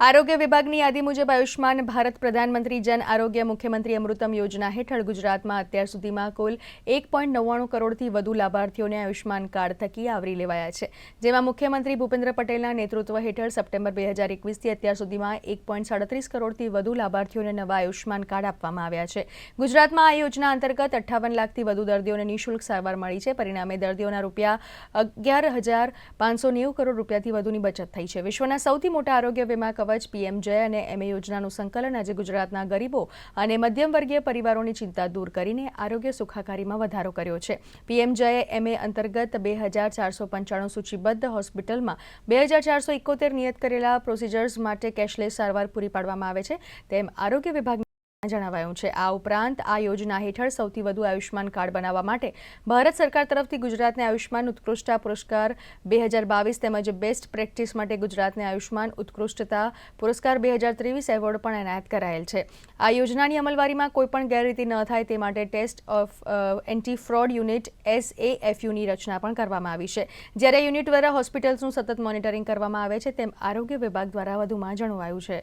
આરોગ્ય વિભાગની યાદી મુજબ આયુષ્માન ભારત પ્રધાનમંત્રી જન આરોગ્ય મુખ્યમંત્રી અમૃતમ યોજના હેઠળ ગુજરાતમાં અત્યાર સુધીમાં કુલ એક પોઈન્ટ નવ્વાણું કરોડથી વધુ લાભાર્થીઓને આયુષ્માન કાર્ડ થકી આવરી લેવાયા છે. જેમાં મુખ્યમંત્રી ભૂપેન્દ્ર પટેલના નેતૃત્વ હેઠળ સપ્ટેમ્બર બે હજાર એકવીસથી અત્યાર સુધીમાં એક પોઈન્ટ સાડત્રીસ કરોડથી વધુ લાભાર્થીઓને નવા આયુષ્માન કાર્ડ આપવામાં આવ્યા છે. ગુજરાતમાં આ યોજના અંતર્ગત અઠ્ઠાવન લાખથી વધુ દર્દીઓને નિઃશુલ્ક સારવાર મળી છે. પરિણામે દર્દીઓના રૂપિયા અગિયાર હજાર પાંચસો નેવું કરોડ રૂપિયાથી વધુની બચત થઈ છે. વિશ્વના સૌથી મોટા આરોગ્ય વીમા કવચ, પીએમ જય અને એમએ યોજનાનું સંકલન આજે ગુજરાતના ગરીબો અને મધ્યમ પરિવારોની ચિંતા દૂર કરીને આરોગ્ય સુખાકારીમાં વધારો કર્યો છે. પીએમ જય એમએ અંતર્ગત બે હજાર ચારસો પંચાણું સૂચિબદ્ધ હોસ્પિટલમાં બે હજાર ચારસો એકોતેર નિયત કરેલા પ્રોસિજર્સ માટે કેશલેસ સારવાર પૂરી પાડવામાં આવે છે. તેમ આરોગ્ય વિભાગ જણાવાયું છે. આ ઉપરાંત આ યોજના હેઠળ સૌથી વધુ આયુષ્માન કાર્ડ બનાવવા માટે ભારત સરકાર તરફથી ગુજરાતને આયુષ્માન ઉત્કૃષ્ટતા પુરસ્કાર બે હજાર બાવીસ તેમજ બેસ્ટ પ્રેક્ટિસ માટે ગુજરાતને આયુષ્માન ઉત્કૃષ્ટતા પુરસ્કાર બે હજાર ત્રેવીસ એવોર્ડ પણ એનાયત કરાયેલ છે. આ યોજનાની અમલવારીમાં કોઈપણ ગેરરીતિ ન થાય તે માટે test of anti fraud unit એસએએફયુની રચના પણ કરવામાં આવી છે. જ્યારે યુનિટ દ્વારા હોસ્પિટલ્સનું સતત મોનિટરિંગ કરવામાં આવે છે તેમ આરોગ્ય વિભાગ દ્વારા વધુમાં જણાવાયું છે.